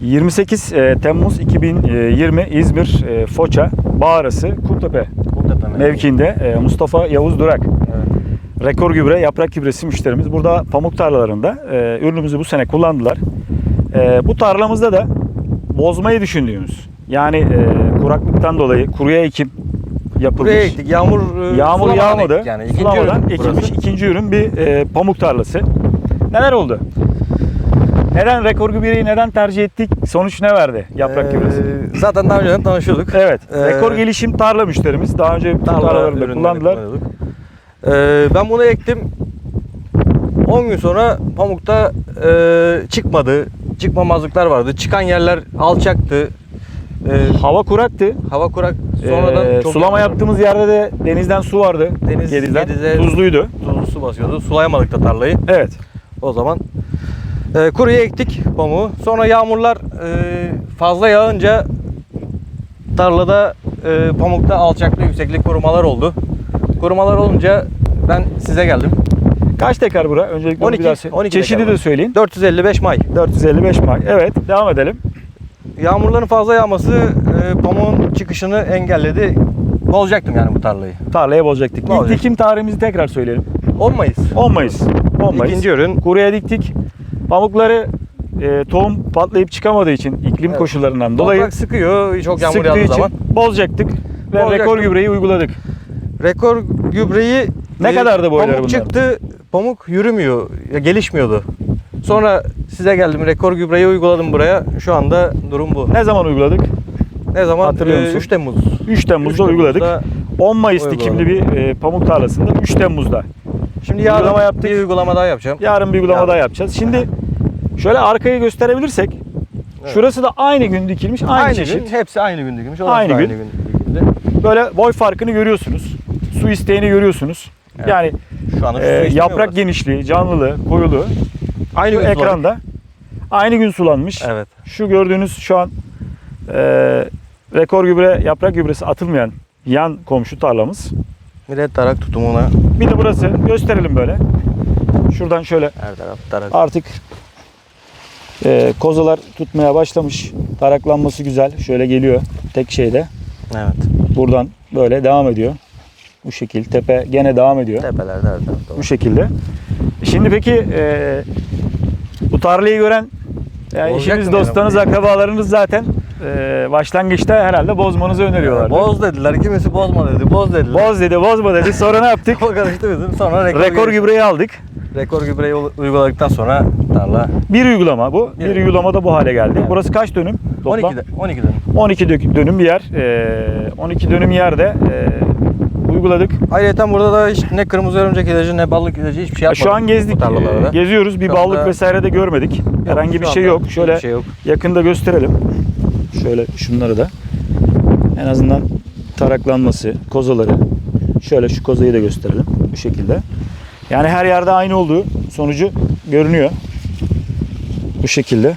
28 e, Temmuz 2020 İzmir e, Foça Bağrısı Kumtepe Kumtepe mevkiinde e, Mustafa Yavuz Durak Evet. rekor gübre yaprak gübresi müşterimiz. Burada pamuk tarlalarında ürünümüzü bu sene kullandılar. Bu tarlamızda da bozmayı düşündüğümüz yani kuraklıktan dolayı kuruya ekim yapılmış. Buraya ektik. Yağmur Yağmur yağmadı. Yani ikinci ürün ekilmiş burası. ikinci ürün bir e, pamuk tarlası. Neler oldu? Neden rekor gübreyi neden tercih ettik? Sonuç ne verdi yaprak Ee, gübresi? Zaten daha önceden tanışıyorduk. Evet. Ee, rekor gelişim tarla müşterimiz. Daha önce Tarla tarlalarında kullandılar. Ee, ben bunu ektim. 10 gün sonra pamukta e, çıkmadı. Çıkmamazlıklar vardı. Çıkan yerler alçaktı. Ee, Hava kuraktı. hava kurak. Sonradan Ee, çok sulama yağmur- yaptığımız yerde de denizden su vardı. Deniz- Gedizden. Gediz'e- Tuzluydu. tuzlu su basıyordu. Sulayamadık da tarlayı. Evet. O zaman e, kuruya ektik pamuğu. Sonra yağmurlar e, fazla yağınca tarlada e, pamukta alçaklık yükseklik korumalar oldu. Korumalar olunca ben size geldim. Kaç tekrar bura? Öncelikle onu 12, bir daha söyle. 12 Çeşidi dekar de söyleyin. 455 may. 455 may. Evet. Devam edelim. Yağmurların fazla yağması e, pamuğun çıkışını engelledi. Bozacaktım yani bu tarlayı. Tarlaya bozacaktık. İlk dikim tarihimizi tekrar söyleyelim. 10 Mayıs. 10 Mayıs. 10 Mayıs. İkinci ürün. Kuruya diktik. Pamukları e, tohum patlayıp çıkamadığı için iklim Evet. koşullarından dolayı Toprak sıkıyor çok yağmur sıktığı yağdığı için zaman. bozacaktık ve Bozacaktık. rekor gübreyi uyguladık. Rekor gübreyi Ne e, kadardı boyları Pamuk bunların? çıktı. Pamuk yürümüyor. Ya gelişmiyordu. Sonra size geldim. Rekor gübreyi uyguladım buraya. Şu anda durum bu. Ne zaman uyguladık? Ne zaman? Hatırlıyor Ee, musun? 3 Temmuz. 3 Temmuz'da 3 uyguladık. Temmuz'da 10 Mayıs uyguladık. dikimli bir e, pamuk tarlasında 3 Temmuz'da. Şimdi yarın Uygulama yaptık. bir uygulama daha yapacağım. Yarın bir uygulama Yarın. daha yapacağız. Şimdi şöyle arkayı gösterebilirsek Evet. şurası da aynı gün dikilmiş. Aynı, Aynı çeşit. gün. Hepsi aynı gün dikilmiş. orası Aynı gün. Aynı gün dikildi. Böyle boy farkını görüyorsunuz. Su isteğini görüyorsunuz. Evet. Yani Şu anda e, yaprak genişliği, canlılığı, koyuluğu Aynı şu gün ekranda aynı gün sulanmış. Evet. Şu gördüğünüz şu an e, rekor gübre, yaprak gübresi atılmayan yan komşu tarlamız. Millet tarak tutumuna Bir de burası gösterelim böyle. Şuradan şöyle her taraf tarak. artık e, kozalar tutmaya başlamış. Taraklanması güzel. Şöyle geliyor tek şeyde. Evet. Buradan böyle devam ediyor. Bu şekil. Tepe gene devam ediyor. Tepelerde her tarafta Bu şekilde. Şimdi peki e, bu tarlayı gören yani eşiniz, mı yani dostanız, akrabalarınız zaten e, başlangıçta herhalde bozmanızı öneriyorlar. Boz dediler. Kimisi bozma dedi. Boz dediler. Boz dedi, bozma dedi. Sonra ne yaptık? Kafa karıştı bizim. Sonra rekor, Rekor gübre. gübreyi aldık. Rekor gübreyi uyguladıktan sonra tarla Bir uygulama bu. Bir Bir. uygulamada bu hale geldi. Burası kaç dönüm? Toplam? 12 de, 12 dönüm. 12 dö- dönüm bir yer. Ee, 12 dönüm yerde e, uyguladık. Ayrıca burada da hiç ne kırmızı örümcek ilacı ne ballık ilacı hiçbir şey yapmadık. Şu an gezdik, bu tarlalarda. e, geziyoruz. Bir Şu ballık anda- vesaire de görmedik. Herhangi şu bir şey anda yok. Şöyle şey yok. yakında gösterelim. Şöyle şunları da. En azından taraklanması, kozaları. Şöyle şu kozayı da gösterelim bu şekilde. Yani her yerde aynı olduğu sonucu görünüyor. Bu şekilde.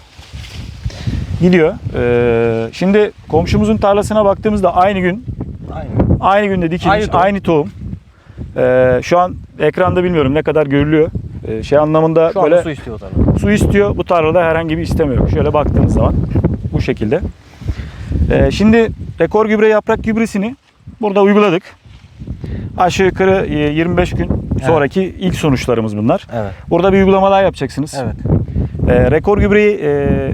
Gidiyor. Ee, şimdi komşumuzun tarlasına baktığımızda aynı gün Aynı. Aynı günde dikilmiş, Aynı aynı tohum. tohum. Ee, şu an ekranda bilmiyorum ne kadar görülüyor. Ee, şey anlamında Şu böyle su istiyor tarla. su istiyor. Bu tarlada herhangi bir isteme yok. Şöyle baktığınız zaman bu şekilde. Ee, şimdi rekor gübre yaprak gübresini burada uyguladık. Aşağı yukarı e, 25 gün sonraki ilk sonuçlarımız bunlar. Evet. Burada bir uygulama daha yapacaksınız. Evet. Ee, rekor gübreyi e,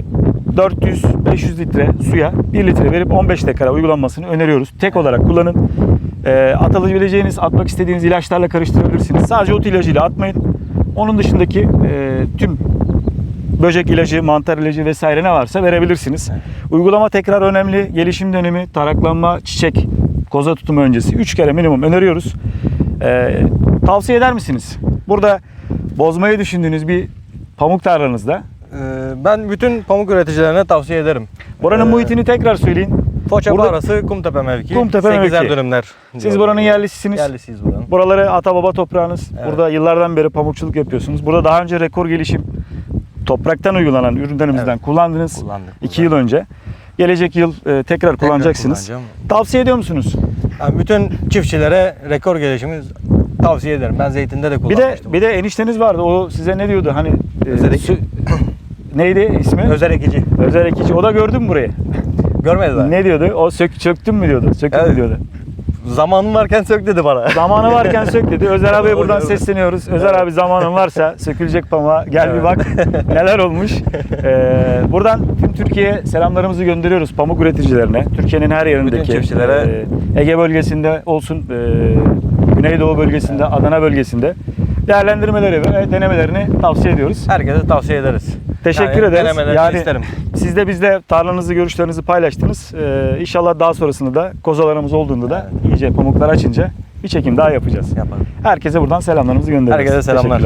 400-500 litre suya 1 litre verip 15 dakika uygulanmasını öneriyoruz. Tek olarak kullanın. Ee, atabileceğiniz, atmak istediğiniz ilaçlarla karıştırabilirsiniz. Sadece ot ilacıyla atmayın. Onun dışındaki e, tüm böcek ilacı, mantar ilacı vesaire ne varsa verebilirsiniz. Uygulama tekrar önemli. Gelişim dönemi, taraklanma, çiçek, koza tutumu öncesi 3 kere minimum öneriyoruz. Ee, tavsiye eder misiniz? Burada bozmayı düşündüğünüz bir pamuk tarlanızda Ee, ben bütün pamuk üreticilerine tavsiye ederim. Buranın Ee, muhitini tekrar söyleyin. Foça Burada- Bağrası Kumtepe mevki. Kumtepe 8'er mevki. dönümler. Siz buranın yerlisisiniz. Yerlisiyiz buranın. Buraları ata baba toprağınız. Evet. Burada yıllardan beri pamukçuluk yapıyorsunuz. Burada daha önce rekor gelişim topraktan uygulanan ürünlerimizden Evet. kullandınız. Kullandık. 2 yıl önce. Gelecek yıl e, tekrar kullanacaksınız. Tavsiye ediyor musunuz? Ben bütün çiftçilere rekor gelişimi tavsiye ederim. Ben zeytinde de Bir de kullanmıştım. bir de enişteniz vardı. O size ne diyordu? Hani e, sü- neydi ismi? Özer ekici. Özer Ekici. O da gördün mü burayı? Görmediler. Ne diyordu? O sök, çöktün mü diyordu. Sökün mü Evet. diyordu. Zamanın varken sök dedi bana. Zamanı varken sök dedi. Özer abiye buradan sesleniyoruz. Özer abi zamanın varsa sökülecek pamuğa gel bir bak neler olmuş. Ee, buradan tüm Türkiye'ye selamlarımızı gönderiyoruz pamuk üreticilerine. Türkiye'nin her yerindeki. E, Ege bölgesinde olsun, e, Güneydoğu bölgesinde, Adana bölgesinde değerlendirmeleri ve denemelerini tavsiye ediyoruz. Herkese tavsiye ederiz. Teşekkür Yani ederiz. Yani isterim. siz de bizle tarlanızı, görüşlerinizi paylaştınız. Ee, inşallah daha sonrasında da kozalarımız olduğunda da iyice pamuklar açınca bir çekim daha yapacağız. Yapalım. Herkese buradan selamlarımızı gönderiyoruz. Herkese selamlar.